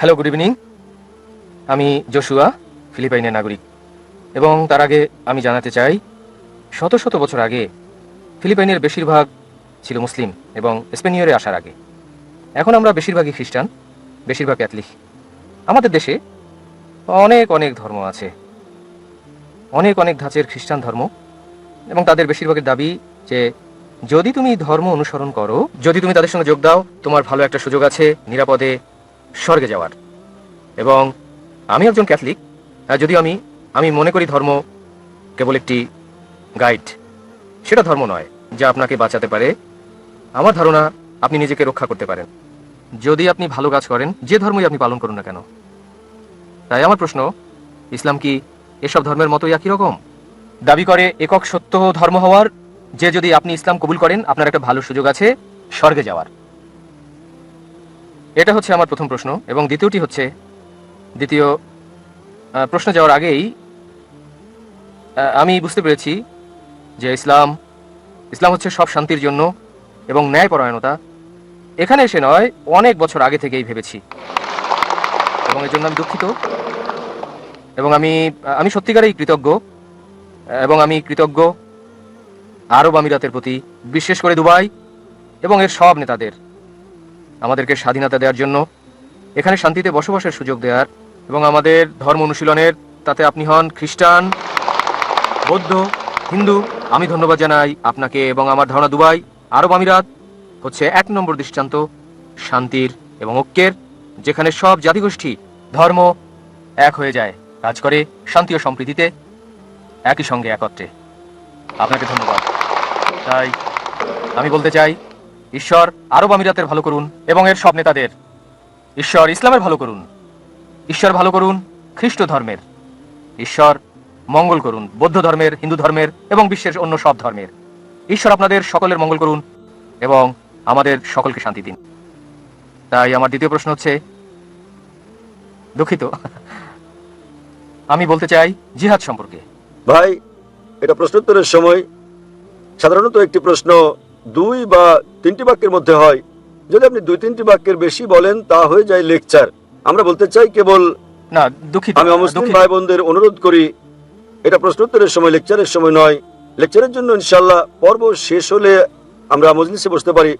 Hello good evening আমি Joshua ফিলিপাইনের নাগরিক। এবং তার আগে আমি জানাতে চাই, শত শত বছর আগে ফিলিপাইনের বেশিরভাগ ছিল মুসলিম এবং স্পেনীয়রে আসার আগে। এখন আমরা বেশিরভাগই খ্রিস্টান, বেশিরভাগ ক্যাথলিক। আমাদের দেশে অনেক অনেক ধর্ম আছে। অনেক অনেক ধাঁচের খ্রিস্টান ধর্ম। এবং তাদের বেশিরভাগের দাবি যে, যদি তুমি ধর্ম অনুসরণ করো, যদি তুমি তাদের সঙ্গে যোগ দাও, তোমার ভালো একটা সুযোগ আছে, নিরাপদে স্বর্গে যাওয়ার। এবং আমি একজন ক্যাথলিক যদিও আমি আমি মনে করি ধর্ম কেবল একটি গাইড, সেটা ধর্ম নয়, যা আপনাকে বাঁচাতে পারে। আমার ধারণা, আপনি নিজেকে রক্ষা করতে পারেন। যদি আপনি ভালো কাজ করেন, যে ধর্মই আপনি পালন করুন না কেন? তাই আমার প্রশ্ন, ইসলাম কি এসব ধর্মের মতোই একই রকম? দাবি করে, একক সত্য ধর্ম হওয়ার, যে যদি আপনি ইসলাম কবুল করেন, আপনার একটা ভালো সুযোগ আছে, স্বর্গে যাওয়ার। এটা হচ্ছে আমার প্রথম প্রশ্ন, এবং দ্বিতীয়টি হচ্ছে, দ্বিতীয় প্রশ্ন যাওয়ার আগেই আমি বুঝতে পেরেছি যে ইসলাম ইসলাম হচ্ছে সব শান্তির জন্য এবং ন্যায়পরায়ণতা। এখানে এসে নয়, অনেক বছর আগে থেকেই ভেবেছি। এবং এর জন্য আমি দুঃখিত। এবং আমি আমি সত্যিকারেই কৃতজ্ঞ। এবং আমি কৃতজ্ঞ আরব আমিরাতের প্রতি, বিশেষ করে দুবাই এবং এর সব নেতাদের। আমাদেরকে স্বাধীনতা দেওয়ার জন্য, এখানে শান্তিতে বসবাসের সুযোগ দেওয়ার এবং আমাদের ধর্ম অনুশীলনের, তাতে আপনি হন খ্রিস্টান, বৌদ্ধ, হিন্দু, আমি ধন্যবাদ জানাই আপনাকে এবং আমার ধারণা দুবাই, আরব আমিরাত হচ্ছে এক নম্বর দৃষ্টান্ত, শান্তির এবং ঐক্যের, যেখানে সব জাতিগোষ্ঠী, ধর্ম এক হয়ে যায়, কাজ করে শান্তি ও সম্প্রীতিতে একই সঙ্গে একত্রে। আপনাকে ধন্যবাদ। তাই আমি বলতে চাই ঈশ্বর আরব আমিরাতের ভালো করুন এবং এর সব নেতাদের। ঈশ্বর ইসলামের ভালো করুন। ঈশ্বর ভালো করুন খ্রিস্ট ধর্মের। ঈশ্বর মঙ্গল করুন বৌদ্ধ ধর্মের, হিন্দু ধর্মের এবং বিশ্বের অন্য সব ধর্মের। ঈশ্বর আপনাদের সকলের মঙ্গল করুন এবং আমাদের সকলকে শান্তি দিন। তাই আমার দ্বিতীয় প্রশ্ন হচ্ছে, দুঃখিত। আমি বলতে চাই জিহাদ সম্পর্কে। ভাই, এটা প্রশ্নোত্তরের সময়। সাধারণত একটি প্রশ্ন দুই বা তিনটি বাক্যের মধ্যে হয়। যদি আপনি দুই তিনটি বাক্যের বেশি বলেন তা হয়ে যায় লেকচার। আমরা বলতে চাই কেবল না দুঃখিত আমি অমুসলিম ভাই বোনদের অনুরোধ করি এটা প্রশ্নোত্তরের সময় লেকচারের সময় নয়। লেকচারের জন্য ইনশাল্লাহ পর্ব শেষ হলে আমরা মজলিসে বসতে পারি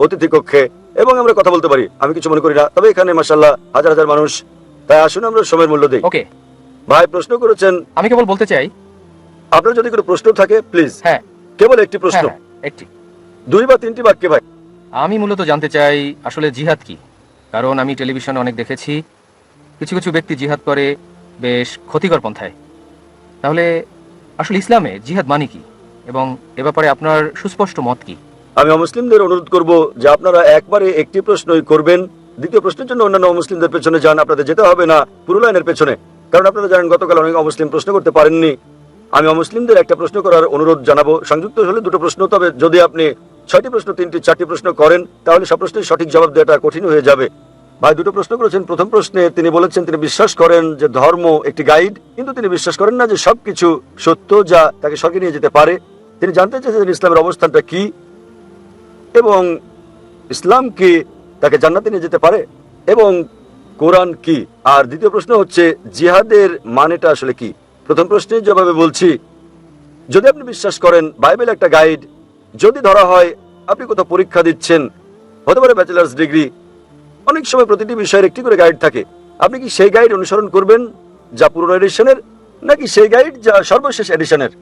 অতিথি কক্ষে এবং আমরা কথা বলতে পারি। আমি কিছু মনে করি না তবে এখানে মাসাল্লাহ হাজার হাজার মানুষ। তাই আসুন আমরা সময়ের মূল্য দিই। ওকে। ভাই প্রশ্ন করেছেন আমি কেবল বলতে চাই। আপনার যদি কোনো প্রশ্ন থাকে প্লিজ হ্যাঁ। কেবল একটি প্রশ্ন। হ্যাঁ, হ্যাঁ, একটি। দুই বা তিনটি বাক্যে ভাই। আমি মূলত জানতে চাই আসলে জিহাদ কি? কারণ আমি টেলিভিশনে অনেক দেখেছি কিছু কিছু ব্যক্তি জিহাদ করে বেশ ক্ষতিকর পন্থায়। তাহলে আসলে ইসলামে জিহাদ মানে কি? এবং এ ব্যাপারে আপনার সুস্পষ্ট মত কি? আমি অমুসলিমদের অনুরোধ করব যে আপনারা একবারে একটি প্রশ্নই করবেন। দ্বিতীয় প্রশ্নের জন্য অন্যান্য অমুসলিমদের পেছনে যান আপনাদের যেতে হবে না পুরো লাইনের পেছনে। কারণ আপনারা জানেন গতকাল অনেক অমুসলিম প্রশ্ন করতে পারেননি। আমি অমুসলিমদের একটা প্রশ্ন করার অনুরোধ জানাব। সংযুক্ত হলে দুটো প্রশ্ন তবে যদি আপনি ছয়টি প্রশ্ন, তিনটি, চারটি প্রশ্ন করেন, তাহলে সব প্রশ্নের সঠিক জবাব দেওয়াটা কঠিন হয়ে যাবে। ভাই, দুটো প্রশ্ন করেছেন। প্রথম প্রশ্নে তিনি বলেছেন, তিনি বিশ্বাস করেন যে ধর্ম একটি গাইড, কিন্তু তিনি বিশ্বাস করেন না যে সবকিছু সত্য যা তাকে স্বর্গে নিয়ে যেতে পারে। তিনি জানতে চেয়েছেন ইসলামের অবস্থানটা কি, এবং ইসলাম কি তাকে জান্নাতে নিয়ে যেতে পারে, এবং কোরআন কি। আর দ্বিতীয় প্রশ্ন হচ্ছে, জিহাদের মানেটা আসলে কি? প্রথম প্রশ্নের জবাবে বলছি, যদি আপনি বিশ্বাস করেন, বাইবেল একটা গাইড যদি ধরা হয় আপনি কোথাও পরীক্ষা দিচ্ছেন হতে পারে ব্যাচেলার্স ডিগ্রি অনেক সময় প্রতিটি বিষয়ের একটি করে গাইড থাকে। আপনি কি সেই গাইড অনুসরণ করবেন যা পুরনো এডিশনের নাকি সেই গাইড যা সর্বশেষ এডিশনের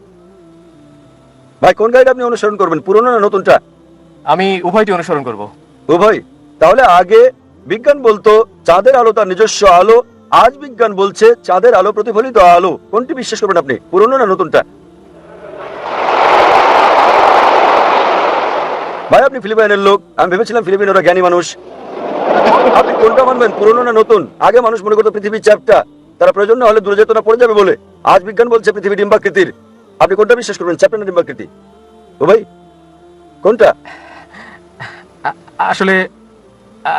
ভাই কোন গাইড আপনি অনুসরণ করবেন পুরনো না নতুনটা? আমি উভয়টি অনুসরণ করব। উভয়? তাহলে আগে বিজ্ঞান বলতো চাঁদের আলো তার নিজস্ব আলো। আজ বিজ্ঞান বলছে চাঁদের আলো প্রতিফলিত আলো। কোনটি বিশ্বাস করবেন আপনি পুরনো না নতুনটা? ভাই আপনি ফিলিপাইনের লোক। আমি ভেবেছিলাম ফিলিপাইন ওরা জ্ঞানী মানুষ। আপনি কোনটা মানবেন? পুরনো না নতুন? আগে মানুষ মনে করতো পৃথিবীর চ্যাপটা তারা প্রয়োজন না হলে দূরে যেত না পড়ে যাবে বলে। আজ বিজ্ঞান বলছে পৃথিবী ডিম্বাকৃতির। আপনি কোনটা বিশ্বাস করবেন? চ্যাপ্টা না ডিম্বাকৃতি? ও ভাই কোনটা? আসলে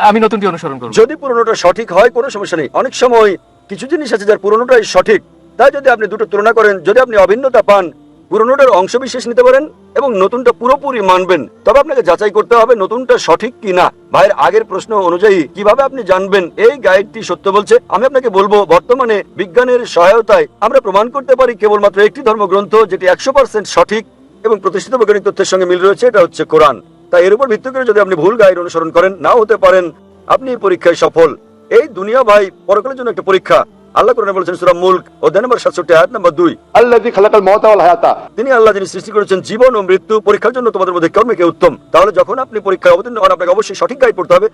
আমি নতুনটি অনুসরণ করব। যদি পুরনোটা সঠিক হয় কোনো সমস্যা নেই। অনেক সময় কিছু জিনিস আছে যার পুরনোটাই সঠিক। তাই যদি আপনি দুটো তুলনা করেন যদি আপনি অভিন্নতা পান পুরনোটার অংশ বিশেষ নিতে পারেন এবং নতুনটা পুরোপুরি মানবেন। তবে আপনাকে যাচাই করতে হবে নতুনটা সঠিক কিনা। ভাইয়ের আগের প্রশ্ন অনুযায়ী কীভাবে আপনি জানবেন? এই গাইডটি সত্য বলছে, আমি আপনাকে বলব, বর্তমানে বিজ্ঞানের সহায়তায় আমরা প্রমাণ করতে পারি কেবলমাত্র একটি ধর্মগ্রন্থ যেটি একশো পার্সেন্ট সঠিক এবং প্রতিষ্ঠিত বৈজ্ঞানিক তথ্যের সঙ্গে মিল রয়েছে, এটা হচ্ছে কোরআন। তাই এর উপর ভিত্তি করে যদি আপনি ভুল গাইড অনুসরণ করেন, নাও হতে পারেন, আপনি পরীক্ষায় সফল। এই দুনিয়া ভাই, পরকালের জন্য একটা পরীক্ষা। আল্লাহ কোরআনে বলেছেন সূরা মুলক নম্বর 67 আয়াত নম্বর 2 আল্লাযী খালাকাল ওয়াল হায়াতা। তিনি আল্লাহ যিনি সৃষ্টি করেছেন জীবন ও মৃত্যু পরীক্ষার জন্য তোমাদের মধ্যে কর্মে কে উত্তম। তাহলে যখন আপনি পরীক্ষায় অবতীর্ণ হন আপনাকে অবশ্যই সঠিক গাইড পড়তে হবে।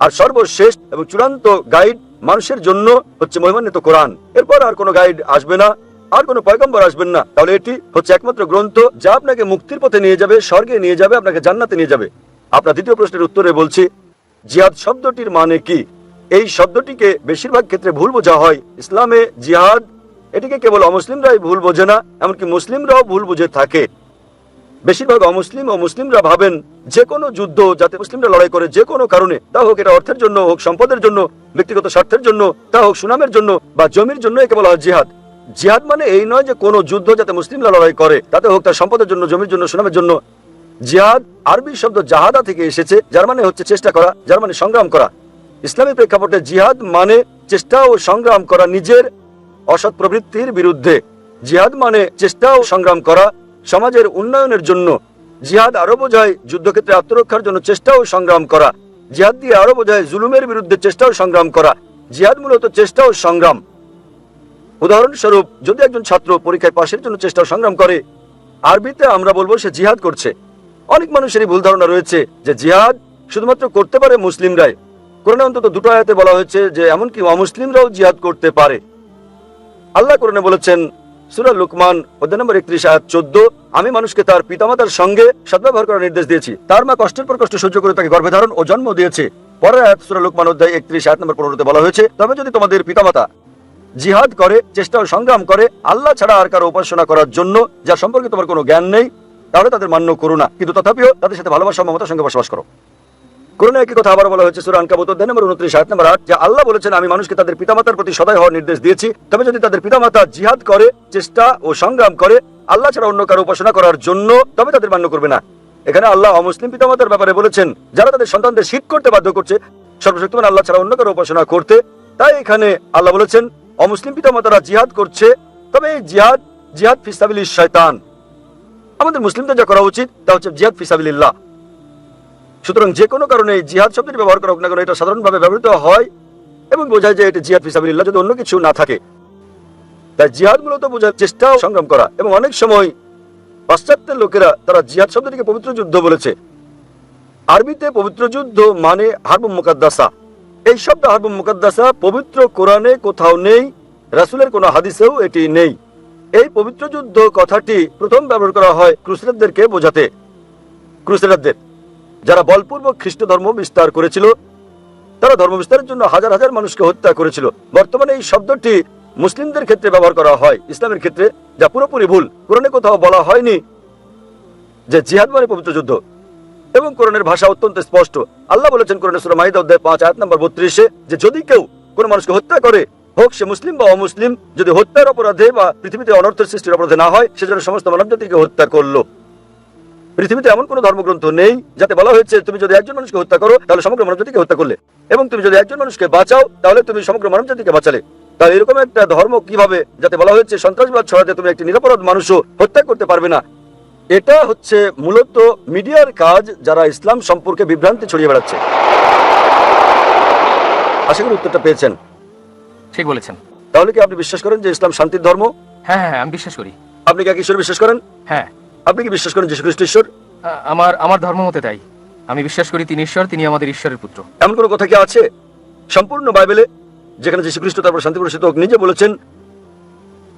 আর সর্বশেষ এবং চূড়ান্ত গাইড মানুষের জন্য হচ্ছে মহিমান্বিত কোরআন। এরপর আর কোনো গাইড আসবে না আর কোনো পয়গম্বর আসবেন না। তাহলে এটি হচ্ছে একমাত্র গ্রন্থ যা আপনাকে মুক্তির পথে নিয়ে যাবে স্বর্গে নিয়ে যাবে আপনাকে জান্নাতে নিয়ে যাবে। আপনার দ্বিতীয় প্রশ্নের উত্তরে বলছি জিয়াদ শব্দটির মানে কি? এই শব্দটিকে বেশিরভাগ ক্ষেত্রে ভুল বোঝা হয়। ইসলামে জিহাদ, এটিকে কেবল অমুসলিমরাই ভুল বোঝে না, এমনকি মুসলিমরাও ভুল বুঝে থাকে। বেশিরভাগ অমুসলিম ও মুসলিমরা ভাবেন যে কোনো যুদ্ধ যাতে মুসলিমরা লড়াই করে যে কোনো কারণে, তা হোক এটা অর্থের জন্য, হোক সম্পদের জন্য, ব্যক্তিগত স্বার্থের জন্য, তা হোক সুনামের জন্য বা জমির জন্য কেবল জিহাদ। জিহাদ মানে এই নয় যে কোনো যুদ্ধ যাতে মুসলিমরা লড়াই করে, তাতে হোক তার সম্পদের জন্য, জমির জন্য, সুনামের জন্য। জিহাদ আরবি শব্দ জাহাদা থেকে এসেছে, যার মানে হচ্ছে চেষ্টা করা, যার মানে সংগ্রাম করা। ইসলামী প্রেক্ষাপটে জিহাদ মানে চেষ্টা ও সংগ্রাম করা নিজের অসৎ প্রবৃত্তির বিরুদ্ধে। জিহাদ মানে চেষ্টা ও সংগ্রাম করা সমাজের উন্নয়নের জন্য। জিহাদ আরও বোঝায় যুদ্ধক্ষেত্রে আত্মরক্ষার জন্য চেষ্টা ও সংগ্রাম করা। জিহাদ দিয়ে আরও বোঝায় জুলুমের বিরুদ্ধে চেষ্টা ও সংগ্রাম করা। জিহাদ মূলত চেষ্টা ও সংগ্রাম। উদাহরণস্বরূপ, যদি একজন ছাত্র পরীক্ষায় পাশের জন্য চেষ্টা ও সংগ্রাম করে, আরবিতে আমরা বলব সে জিহাদ করছে। অনেক মানুষেরই ভুল ধারণা রয়েছে যে জিহাদ শুধুমাত্র করতে পারে মুসলিমরাই। কোরআনে অন্তত দুটো আয়াতে বলা হয়েছে যে, এমনকি অমুসলিমরাও জিহাদ করতে পারে। আল্লাহ কোরআনে বলেছেন, সুরা লুকমান, অধ্যায় নম্বর একত্রিশ, আয়াত চোদ্দ, আমি মানুষকে তার পিতামাতার সঙ্গে সদ্ব্যবহার করার নির্দেশ দিয়েছি। তার মা কষ্টের পর কষ্ট সহ্য করে তাকে গর্ভে ধারণ ও জন্ম দিয়েছে। পরের আয়াত সুরা লুকমান, অধ্যায় একত্রিশ, আয়াত নম্বর পনেরোতে বলা হয়েছে, তবে যদি তোমাদের পিতামাতা জিহাদ করে, চেষ্টা ও সংগ্রাম করে, আল্লাহ ছাড়া আর কারও উপাসনা করার জন্য, যার সম্পর্কে তোমার কোনো জ্ঞান নেই, তাহলে তাদের মান্য করো না। কিন্তু তথাপিও তাদের সাথে ভালোবাসা মমতার সঙ্গে বসবাস করো। কোরআনে একই কথা আবার বলা হয়েছে, সূরা আনকাবুত, অধ্যায় নম্বর 29 আয়াত নম্বর 8 যে আল্লাহ বলেছেন, আমি মানুষকে তাদের পিতামাতার প্রতি সদয় হওয়ার নির্দেশ দিয়েছি। তবে যদি তাদের পিতামাতা জিহাদ করে, চেষ্টা ও সংগ্রাম করে, আল্লাহ ছাড়া অন্য কারও উপাসনা করার জন্য, তবে তাদের মান্য করবে না। এখানে আল্লাহ অমুসলিম পিতামাতার ব্যাপারে বলেছেন, যারা তাদের সন্তানদের শীত করতে বাধ্য করছে, সর্বশক্তিমান আল্লাহ ছাড়া অন্য কারও উপাসনা করতে। তাই এখানে আল্লাহ বলেছেন, অমুসলিম পিতামাতারা জিহাদ করছে, তবে এই জিহাদ জিহাদ ফিসাবিল শয়তান আমাদের মুসলিমদের যা করা উচিত, তা হচ্ছে জিহাদ ফিসাবিল্লাহ সুতরাং যে কোনো কারণে জিহাদ শব্দটি ব্যবহার করা হোক না কেন, এটা সাধারণভাবে ব্যবহৃত হয় এবং বোঝায় যে এটা জিহাদ ফিসাবিল্লাহ যদি অন্য কিছু না থাকে। তাই জিহাদ মূলত বোঝার চেষ্টা সংগ্রাম করা এবং অনেক সময় পাশ্চাত্যের লোকেরা তারা জিহাদ শব্দটিকে পবিত্র যুদ্ধ বলেছে। আরবিতে পবিত্র যুদ্ধ মানে হারবুম মুকাদ্দাসা। এই শব্দ হারবুম মুকাদ্দাসা পবিত্র কোরআনে কোথাও নেই, রাসুলের কোনো হাদিসেও এটি নেই। এই পবিত্র যুদ্ধ কথাটি প্রথম ব্যবহার করা হয় ক্রুসেডারদেরকে বোঝাতে। ক্রুসেডারদের যারা বলপূর্বক খ্রিস্ট ধর্ম বিস্তার করেছিল, তারা ধর্ম বিস্তারের জন্য হাজার হাজার মানুষকে হত্যা করেছিল। বর্তমানে এই শব্দটি মুসলিমদের ক্ষেত্রে ব্যবহার করা হয়। ইসলামের ক্ষেত্রে যা পুরোপুরি ভুল। কোরআনে কোথাও বলা হয়নি যে জিহাদ মানে পবিত্র যুদ্ধ। এবং কোরআনের ভাষা অত্যন্ত স্পষ্ট। আল্লাহ বলেছেন কোরআনের সূরা মাইদা অধ্যায় পাঁচ, আয়াত নম্বর বত্রিশে যে যদি কেউ কোনো মানুষকে হত্যা করে, হোক সে মুসলিম বা অমুসলিম, যদি হত্যার অপরাধে বা পৃথিবীতে অনর্থের সৃষ্টির অপরাধে না হয় সেজন্য সমস্ত মানব জাতিকে হত্যা করল। পৃথিবীতে এমন কোন ধর্মগ্রন্থ নেই যাতে বলা হয়েছে তুমি যদি একজন মানুষকে হত্যা করো তাহলে সমগ্র মানবজাতিকে হত্যা করলে। এবং তুমি যদি একজন মানুষকে বাঁচাও তাহলে তুমি সমগ্র মানবজাতিকে বাঁচালে। তাহলে এরকম একটা ধর্ম কীভাবে যাতে বলা হয়েছে সন্ত্রাসবাদ ছড়াতে তুমি একটি নিরাপরাধ মানুষও হত্যা করতে পারবে না? এটা হচ্ছে মূলত মিডিয়ার কাজ যারা ইসলাম সম্পর্কে বিভ্রান্তি ছড়িয়ে বেড়াচ্ছে। আশা করি উত্তরটা পেয়েছেন। ঠিক বলেছেন। তাহলে কি আপনি বিশ্বাস করেন যে ইসলাম শান্তির ধর্ম? হ্যাঁ হ্যাঁ হ্যাঁ, আমি বিশ্বাস করি। আপনি কি এক ঈশ্বর বিশ্বাস করেন? হ্যাঁ। আপনি কি বিশ্বাস করেন যীশু খ্রিস্ট ঈশ্বর আমার আমার ধর্ম মতে তাই। আমি বিশ্বাস করি তিনি ঈশ্বর তিনি আমাদের ঈশ্বরের পুত্র। এমন কোনো কথা কি আছে? সম্পূর্ণ বাইবেলে যেখানে যীশু খ্রিস্ট তারপর শান্তি প্রসাদ হোক নিজে বলেছেন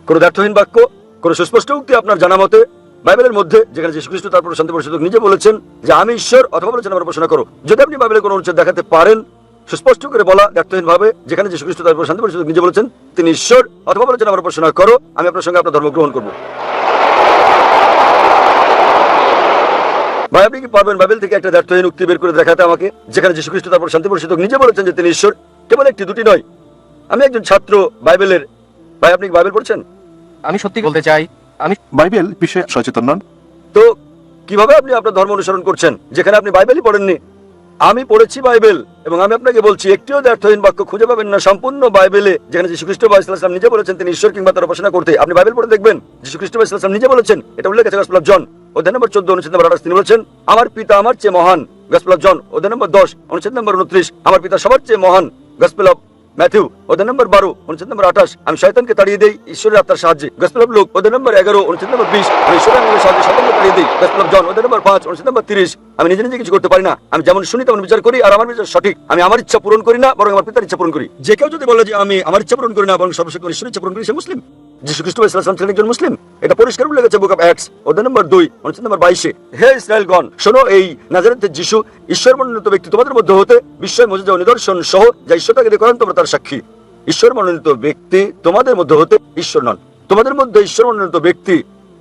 কোনো ব্যর্থহীন বাক্য কোনো সুস্পষ্ট উক্তি আপনার জানা মতে বাইবেলের মধ্যে যেখানে যীশু খ্রিস্ট তারপর শান্তি প্রসাদ হোক নিজে বলেছেন যে আমি ঈশ্বর অথবা বলেছেন আমার উপাসনা করো। যদি আপনি বাইবেলের কোনো অনুচ্ছেদ দেখাতে পারেন সুস্পষ্ট করে বলা ব্যর্থহীন ভাবে যেখানে যীশু খ্রিস্ট তারপর শান্তি প্রসাদ নিজে বলেছেন তিনি ঈশ্বর অথবা বলেছেন আমার উপাসনা করো আমি আপনার সঙ্গে আপনার ধর্ম গ্রহণ করব। ভাই আপনি কি পারবেন বাইবেল থেকে একটা ব্যর্থহীন উক্তি বের করে দেখাতে আমাকে যেখানে যীশু খ্রিস্ট তারপর শান্তি প্রসাদ নিজে বলেছেন যে তিনি ঈশ্বর। কেবল একটি দুটি নয়। আমি একজন ছাত্র বাইবেলের। ভাই আপনি কি বাইবেল পড়ছেন? আমি সত্যি বলতে চাই আমি বাইবেল বিষয়ে সচেতন নন। তো কীভাবে আপনি আপনার ধর্ম অনুসরণ করছেন? যেখানে আপনি বাইবেলই পড়েননি। আমি পড়েছি বাইবেল এবং আমি আপনাকে বলছি একটিও দ্ব্যর্থহীন বাক্য খুঁজে পাবেন না। সম্পূর্ণ বাইবেলে যেখানে যীশু খ্রিস্ট বা ইসলাম নিজে বলেছেন তিনি ঈশ্বর কিংবা তার উপাসনা করতে। আপনি বাইবেল পড়ে দেখবেন যীশু খ্রিস্ট বা ইসলাম নিজে বলেছেন। এটা উল্লেখ আছে জন। অধ্যায় নম্বর চোদ্দ, অনুচ্ছেদ নম্বর আঠাশ, তিনি বলেছেন, আমার পিতা আমার চেয়ে মহান। গসপেল অফ জন অধ্যায় নম্বর দশ, অনুচ্ছেদ নম্বর উনত্রিশ আমার পিতা সবার চেয়ে মহান। গসপেল অফ ম্যাথিউ অধ্যায় নম্বর বারো, অনুচ্ছেদ নম্বর আঠাশ, আমি শয়তানকে তাড়িয়ে দেই, ঈশ্বরের আত্মার সাহায্যে। গসপেল অফ লোক অধ্যায় নম্বর এগারো, অনুচ্ছেদ নম্বর বিশ, আমি ঈশ্বরের আত্মার সাহায্যে শয়তানকে তাড়িয়ে দিই। গসপেল অফ জন অধ্যায় নম্বর পাঁচ, অনুচ্ছেদ নম্বর তিরিশ, আমি নিজে নিজে কিছু করতে পারি না। আমি যেমন শুনি, তেমন বিচার করি, আর আমার বিচার সঠিক। আমি আমার ইচ্ছা পূরণ করি না, বরং আমার পিতার ইচ্ছা পূরণ করি। যে কেউ যদি বলে যে, আমি আমার ইচ্ছা পূরণ করি না, বরং সর্বশেষ ঈশ্বরের ইচ্ছা পূরণ করি, সে মুসলিম? যীশু খ্রিস্ট ইসলাম ছিলেন একজন মুসলিম। এটা পরিষ্কার উল্লেখ আছে বুক অফ অধ্যায় নম্বর দুই, অনুচ্ছেদ নম্বর বাইশে। হে শোনো এই যিশু ঈশ্বর মনোনীত ব্যক্তি তোমাদের মধ্যে হতে নিদর্শন সহ যা ঈশ্বর তাকে তোমরা তার সাক্ষী। ঈশ্বর মনোনীত ব্যক্তি তোমাদের মধ্যে হতে ঈশ্বর নন। তোমাদের মধ্যে ঈশ্বর মনোনীত ব্যক্তি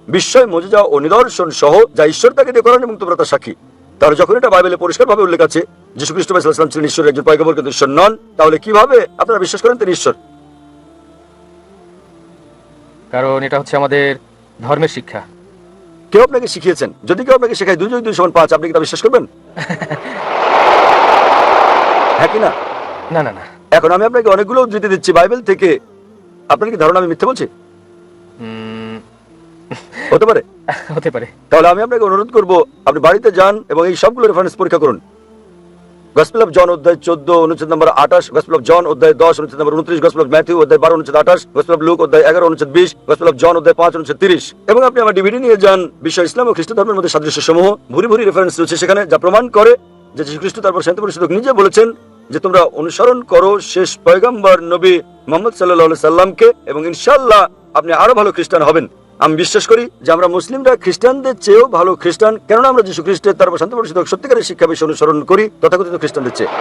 বিস্ময় মজা ও নিদর্শন সহ যা ঈশ্বর তাকে দিয়ে করেন এবং তোমরা তার সাক্ষী। যখন এটা বাইবেলে পরিষ্কারভাবে উল্লেখ আছে, যীশু খ্রিস্ট ইসলাম ছিলেন ঈশ্বরের একজন কিন্তু ঈশ্বর নন, তাহলে কীভাবে আপনারা বিশ্বাস করেন তিনি ঈশ্বর? কারণ এটা হচ্ছে আমাদের ধর্মের শিক্ষা। কেউ আপনাকে শিখিয়েছেন? যদি কেউ আপনাকে শেখায় দুই দুই সমান পাঁচ আপনি কি তা বিশ্বাস করবেন? হ্যাঁ কি না? না না না। এখন আমি আপনাকে অনেকগুলো উদ্ধৃতি দিচ্ছি। বাইবেল থেকে আপনার কি ধারণা আমি মিথ্যে বলছি? হতে পারে। হতে পারে। তাহলে আমি আপনাকে অনুরোধ করব আপনি বাড়িতে যান এবং এই সবগুলো রেফারেন্স পরীক্ষা করুন। গসপেল অফ জন অধ্যায় চোদ্দ অনুচ্ছেদ নম্বর আঠাশ গসপেল অফ জন অধ্যায় দশ অনুচ্ছেদ নম্বর উনত্রিশ গসপেল অফ ম্যাথিউ অধ্যায় বারো অনুচ্ছেদ আঠাশ গসপেল অফ লুক অধ্যায় এগারো অনুচ্ছেদ বিশ গসপেল অফ জন অধ্যায় পাঁচ অনুচ্ছেদ তিরিশ এবং আপনি আমার ডিভিডি নিয়ে যান, বিশ্ব ইসলাম ও খ্রিস্ট ধর্মের মধ্যে সাদৃশ্য সমূহ ভুরি ভুরি রেফারেন্স রয়েছে সেখানে, যা প্রমাণ করে যে খ্রিস্ট তারপর শান্তি পরিষদক নিজে বলেছেন যে তোমরা অনুসরণ করো শেষ পয়গম্বর নবী মোহাম্মদ সাল্লাহ সাল্লামকে এবং ইনশাল্লাহ আপনি আরও ভালো খ্রিস্টান হবেন। আমি বিশ্বাস করি যে আমরা মুসলিমরা খ্রিস্টানদের চেয়েও ভালো খ্রিস্টান। কেননা আমরা যীশু খ্রিস্টের তারপর শান্তি পরিষদ সত্যিকারের শিক্ষা বিষয় অনুসরণ করি, তথাকথিত খ্রিস্টানদের চেয়ে।